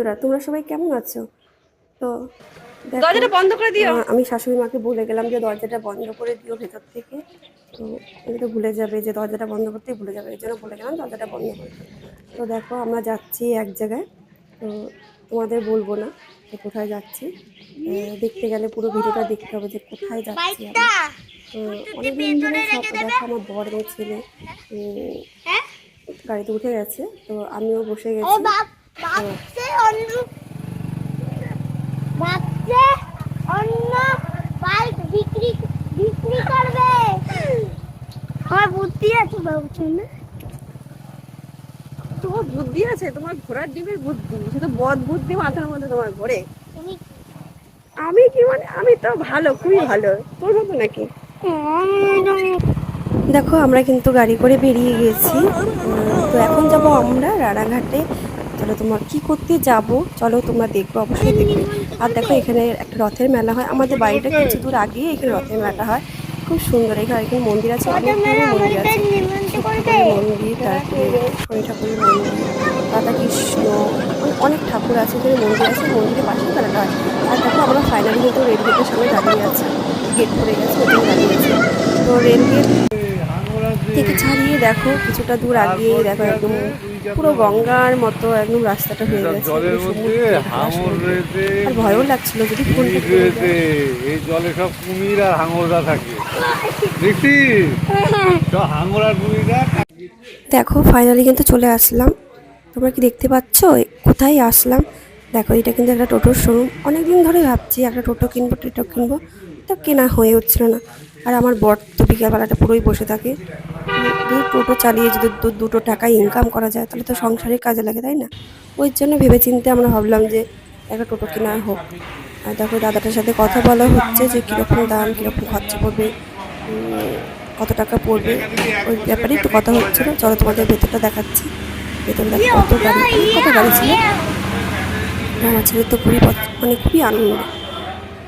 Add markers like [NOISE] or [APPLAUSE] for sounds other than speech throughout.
বন্ধুরা তোমরা সবাই কেমন আছো? তো দরজাটা বন্ধ করে দিও। আমি শাশুড়ি মাকে বলে গেলাম যে দরজাটা বন্ধ করে দিও ভেতর থেকে। তো উনি তো ভুলে যাবে যে দরজাটা বন্ধ করতেই ভুলে যাবে এই জন্য বলে গেলাম দরজাটা বন্ধ করে তো দেখো আমরা যাচ্ছি এক জায়গায়। তো তোমাদের বলব না যে কোথায় যাচ্ছি। দেখতে গেলে পুরো ভিডিওটা দেখতে হবে যে কোথায় যাচ্ছি তো অনেকদিন ধরে সব দেখো আমার বড় মেয়ে ছেলে। গাড়িতে উঠে গেছে। তো আমিও বসে গেছি। ভাবছে অন্য ভাবছে অন্য বাইক বিক্রি বিক্রি করবে। আমার বুদ্ধি আছে ভাবছে না? তোমার বুদ্ধি আছে তোমার ঘোড়ার ডিমের বুদ্ধি সে তো বদ বুদ্ধি মাথার মধ্যে তোমার ঘোরে। আমি কি মানে আমি তো ভালো খুবই ভালো। তোর মতো নাকি? দেখো আমরা কিন্তু গাড়ি করে বেরিয়ে গেছি। তো এখন যাব আমরা রানাঘাটে। চলো তোমার কি করতে যাব? চলো তোমরা দেখব, অবশ্যই দেখবে। আর দেখো, এখানে একটা রথের মেলা হয়। আমাদের বাড়িটা কিছু দূর আগেই এখানে রথের মেলা হয়। খুব সুন্দর, এখানে এখানে মন্দির আছে অনেকগুলো মন্দির আছে। মন্দির, তারপরে শনি ঠাকুরের মন্দির, রাধা কৃষ্ণ অনেক- অনেক ঠাকুর আছে, এখানে মন্দির আছে, মন্দিরের পাশে মেলাটা হয়। আর দেখো, আমরা ফাইনালি কিন্তু রেল গেটের সামনে দাঁড়িয়ে আছি। গেট পড়ে গেছে, ওখানে দাঁড়িয়ে আছে। তো রেল গেট থেকে ছাড়িয়ে দেখো, কিছুটা দূর আগিয়ে দেখো, একদম পুরো গঙ্গার মতো একদম রাস্তাটা হয়ে গেছে জলের মধ্যে হাঙর রয়েছে আর ভয়ও লাগছিল যদি কুমির রয়েছে এই জলে সব কুমির আর হাঙররা থাকে। হাঙর আর কুমিররা দেখো ফাইনালি কিন্তু চলে আসলাম। তোমরা কি দেখতে পাচ্ছ? কোথায় আসলাম? দেখো এটা কিন্তু একটা টোটোর শোরুম অনেক দিন ধরে ভাবছি একটা টোটো কিনবো টোটো কিনবো। তো কেনা হয়ে হচ্ছিল না। আর আমার বর তো বিকেলবেলাটা পুরোই বসে থাকে। টোটো চালিয়ে যদি দুটো টাকা ইনকাম করা যায় তাহলে তো সংসারে কাজে লাগে তাই না? ওই জন্য ভেবে চিন্তে আমরা ভাবলাম যে একটা টোটো কেনা হোক। আর দেখো দাদাটার সাথে কথা বলা হচ্ছে যে কীরকম দাম কীরকম খরচা পড়বে কত টাকা পড়বে ওই ব্যাপারে একটু কথা হচ্ছিল। চলো তোমাদের ভেতরটা দেখাচ্ছি। ভেতরে দেখো কত গাড়ি কত গাড়ি ছিল? আমার ছেলে তো খুবই মানে খুবই আনন্দ।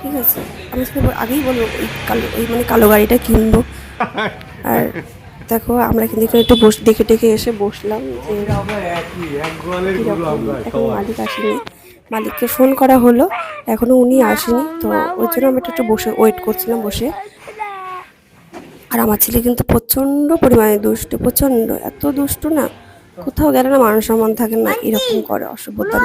ঠিক আছে? আমি আগেই বলব ওই কালো ওই মানে কালো গাড়িটা কিনবো। [LAUGHS] আর দেখো, আমরা কিন্তু এখানে একটু বস, দেখে টেকে এসে বসলাম যে এখন মালিক আসেনি। মালিককে ফোন করা হলো, এখনও উনি আসেনি, তো ওই জন্য আমি একটু বসে ওয়েট করছিলাম বসে। আর আমার ছেলে কিন্তু প্রচণ্ড পরিমাণে দুষ্টু, প্রচণ্ড, এত দুষ্টু না, কোথাও গেলে না মানুষ সম্মান থাকে না, এরকম করে, অসভ্যতা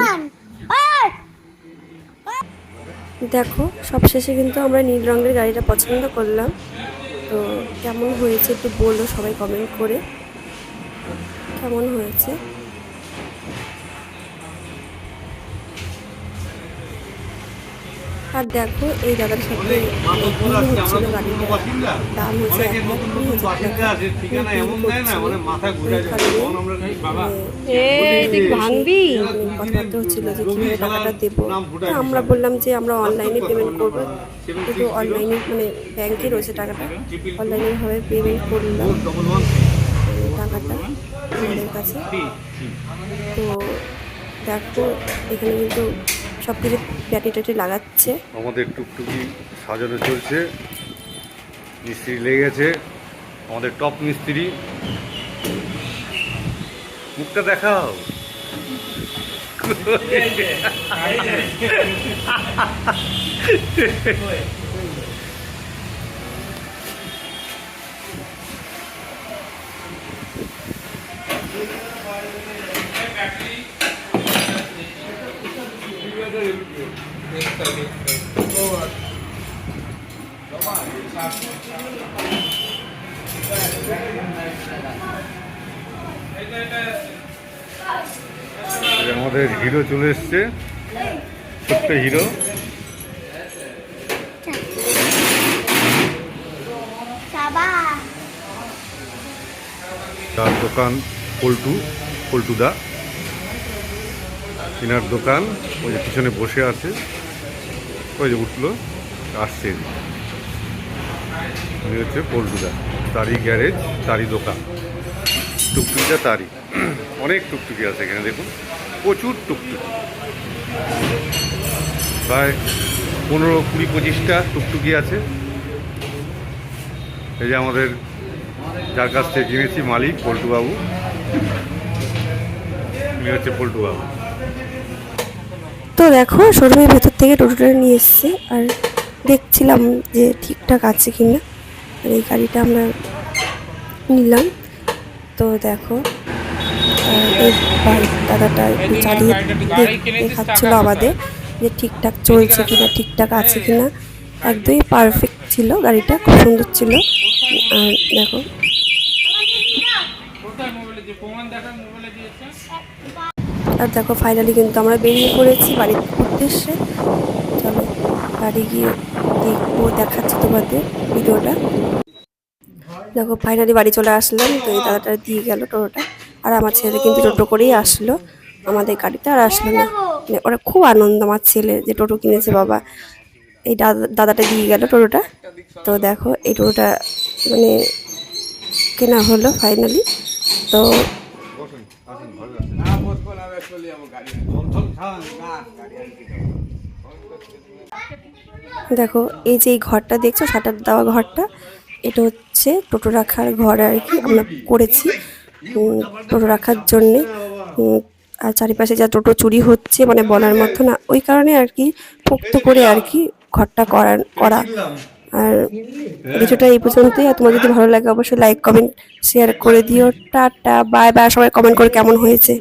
দেখো, সবশেষে কিন্তু আমরা নীল রঙের গাড়িটা পছন্দ করলাম। তো কেমন হয়েছে একটু বলল সবাই কমেন্ট করে। কেমন হয়েছে? আর দেখো এই দাদার সাথে বিল হচ্ছিল গাড়িটা দাম হচ্ছে এক লাখ কুড়ি হাজার টাকা। মানে মাথা ঘুরে যায় তখন আমরা বাবা? এই তুই ভাঙবি? কথাবার্তা হচ্ছিল যে কীভাবে টাকাটা দেবো। আমরা বললাম যে আমরা অনলাইনে পেমেন্ট করব কিন্তু অনলাইনে মানে ব্যাংকে রয়েছে টাকাটা। অনলাইনে ভাবে পেমেন্ট করলাম। টাকাটা আমাদের কাছে। তো দেখো এখানে কিন্তু সব কিছু ব্যাটারি ট্যাটি লাগাচ্ছে। আমাদের টুকটুকি সাজানো চলছে। মিস্ত্রি লেগেছে আমাদের টপ মিস্ত্রি। মুখটা দেখাও। [LAUGHS] আমাদের হিরো চলে এসছে। ছোট্ট হিরো। তার দোকান পল্টু পল্টুদা। এনার দোকান ওই পিছনে বসে আছে। ওই যে উঠল, আসছে। হচ্ছে পল্টুদা তারই গ্যারেজ, তারই দোকান। টুকটুকিটা তারই। অনেক টুকটুকি আছে এখানে, দেখুন। প্রচুর টুকটুকি। প্রায় পনেরো কুড়ি পঁচিশটা টুকটুকি আছে। এই যে আমাদের, যার কাছ থেকে কিনেছি মালিক, পল্টুবাবু। উনি হচ্ছে পল্টুবাবু। তো দেখো, শোরুমের ভেতর থেকে টোটোটা নিয়ে এসছে আর দেখছিলাম যে ঠিকঠাক আছে কি না। আর এই গাড়িটা আমরা নিলাম। তো দেখো এই দাদাটা একটু চালিয়ে দেখ- দেখাচ্ছিল আমাদের যে ঠিকঠাক চলছে কি না, ঠিকঠাক আছে কি না। একদমই পারফেক্ট ছিল গাড়িটা, খুব সুন্দর ছিল। আর দেখো। আর দেখো ফাইনালি কিন্তু আমরা বেরিয়ে পড়েছি বাড়ির উদ্দেশ্যে। চলো বাড়ি গিয়ে দেখব, দেখাচ্ছি তোমাদের ভিডিওটা। দেখো ফাইনালি বাড়ি চলে আসলাম, তো এই দাদাটা দিয়ে গেল টোটোটা। আর আমার ছেলে কিন্তু টোটো করেই আসলো আমাদের গাড়িতে, আর আসলো না। মানে ওরা খুব আনন্দ, আমার ছেলে যে টোটো কিনেছে, বাবা। এই দাদা, দাদাটা দিয়ে গেল টোটোটা। তো দেখো এই টোটোটা মানে কেনা হলো ফাইনালি তো দেখো, এই যে এই ঘরটা দেখছ শাটার দেওয়া ঘরটা, এটা হচ্ছে টোটো রাখার ঘর আর কি, আমরা করেছি। টোটো রাখার জন্যে। আর চারিপাশে যা টোটো চুরি হচ্ছে মানে বলার মতো না। ওই কারণে আর কি, পোক্ত করে আর কি ঘরটা করা করা। আর কিছুটা এই পর্যন্তই। আর তোমার যদি ভালো লাগে, অবশ্যই লাইক কমেন্ট শেয়ার করে দিও। টাটা বাই বাই সবাই কমেন্ট করে কেমন হয়েছে।